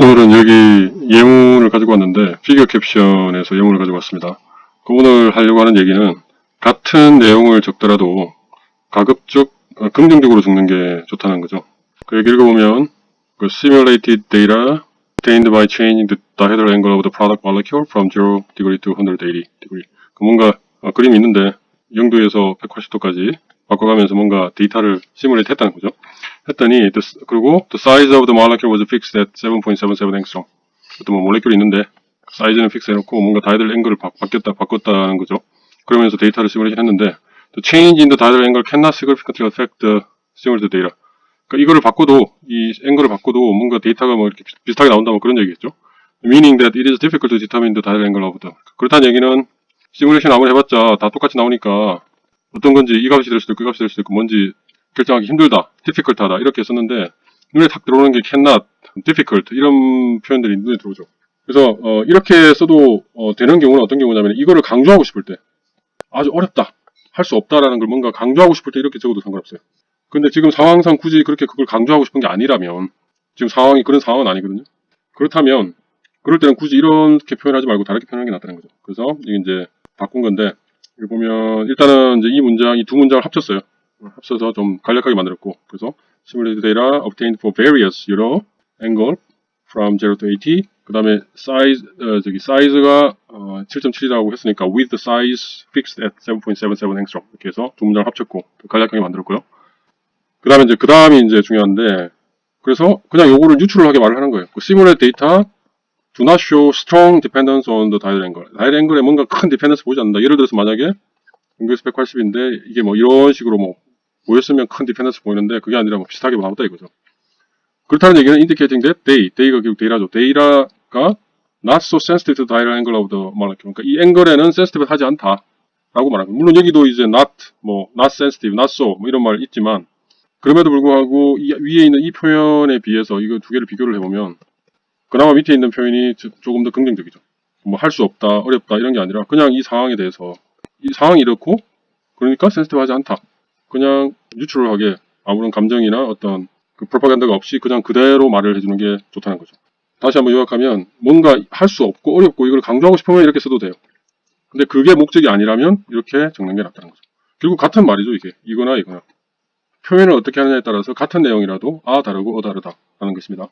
오늘은 여기 예문을 가지고 왔는데 피규어 캡션에서 예문을 가지고 왔습니다. 그 오늘 하려고 하는 얘기는 같은 내용을 적더라도 가급적 어, 긍정적으로 적는 게 좋다는 거죠. 그 여기 읽어보면 그 simulated data obtained by changing the dihedral angle of the product molecule from 0 degree to 180 degree. 그 뭔가 어, 그림이 있는데 0도에서 180도까지 바꿔가면서 뭔가 데이터를 시뮬레이트 했다는 거죠. 했더니 그리고 the size of the molecule was fixed at 7.77 angstrom. 어떤 뭐 몰레큘이 있는데 사이즈는 픽스 해놓고 뭔가 다이들 앵글을 바, 바뀌었다 바꿨다는 거죠. 그러면서 데이터를 시뮬레이션 했는데 the change in the diagonal angle cannot significantly affect the simulated data. 그러니까 이거를 바꿔도 이 앵글을 바꿔도 뭔가 데이터가 뭐 이렇게 비- 비슷하게 나온다 뭐 그런 얘기겠죠. Meaning that it is difficult to determine the diagonal angle of the. 그렇다는 얘기는 시뮬레이션 아무리 해봤자 다 똑같이 나오니까 어떤 건지 이 값이 될 수도 있고 이 값이 될 수도 있고 뭔지 결정하기 힘들다, difficult하다 이렇게 썼는데 눈에 탁 들어오는 게 cannot, difficult 이런 표현들이 눈에 들어오죠. 그래서 어, 이렇게 써도 어, 되는 경우는 어떤 경우냐면 이거를 강조하고 싶을 때 아주 어렵다, 할 수 없다라는 걸 뭔가 강조하고 싶을 때 이렇게 적어도 상관없어요. 근데 지금 상황상 굳이 그렇게 그걸 강조하고 싶은 게 아니라면 지금 상황이 그런 상황은 아니거든요. 그렇다면 그럴 때는 굳이 이렇게 표현하지 말고 다르게 표현하는 게 낫다는 거죠. 그래서 이게 이제 바꾼 건데 여기 보면 일단은 이제 이 문장, 이 두 문장을 합쳤어요. 합쳐서 좀 간략하게 만들었고 그래서 simulated data obtained for various euro angle from 0 to 80 그 다음에 size 어, 저기 사이즈가 어, 7.7이라고 했으니까 with the size fixed at 7.77 angstrom 이렇게 해서 두 문장을 합쳤고 간략하게 만들었고요. 그 다음에 이제 그 다음이 이제 중요한데 그래서 그냥 요거를 유출하게 말을 하는 거예요. 그 simulated data do not show strong dependence on the dial angle. dial angle에 뭔가 큰 dependence 보이지 않는다. 예를 들어서 만약에 공격수 180인데 이게 뭐 이런 식으로 뭐 보였으면 큰 디펜던스 보이는데 그게 아니라 뭐 비슷하게 나왔다 이거죠. 그렇다는 얘기는 indicating that they, they가 결국 데이라죠. 데이라가 not so sensitive to the angle of the molecule. 그러니까 이 앵글에는 sensitive 하지 않다 라고 말합니다. 물론 여기도 이제 not, 뭐 not sensitive, not so 뭐 이런 말 있지만 그럼에도 불구하고 이 위에 있는 이 표현에 비해서 이거 두 개를 비교를 해보면 그나마 밑에 있는 표현이 조- 조금 더 긍정적이죠. 뭐 할 수 없다, 어렵다 이런 게 아니라 그냥 이 상황에 대해서 이 상황이 이렇고 그러니까 센스티브하지 않다. 그냥 뉴트럴하게 아무런 감정이나 어떤 그 프로파간다가 없이 그냥 그대로 말을 해주는 게 좋다는 거죠. 다시 한번 요약하면 뭔가 할 수 없고 어렵고 이걸 강조하고 싶으면 이렇게 써도 돼요. 근데 그게 목적이 아니라면 이렇게 적는 게 낫다는 거죠. 결국 같은 말이죠 이게 이거나 이거나 표현을 어떻게 하느냐에 따라서 같은 내용이라도 아 다르고 어 다르다 라는 것입니다.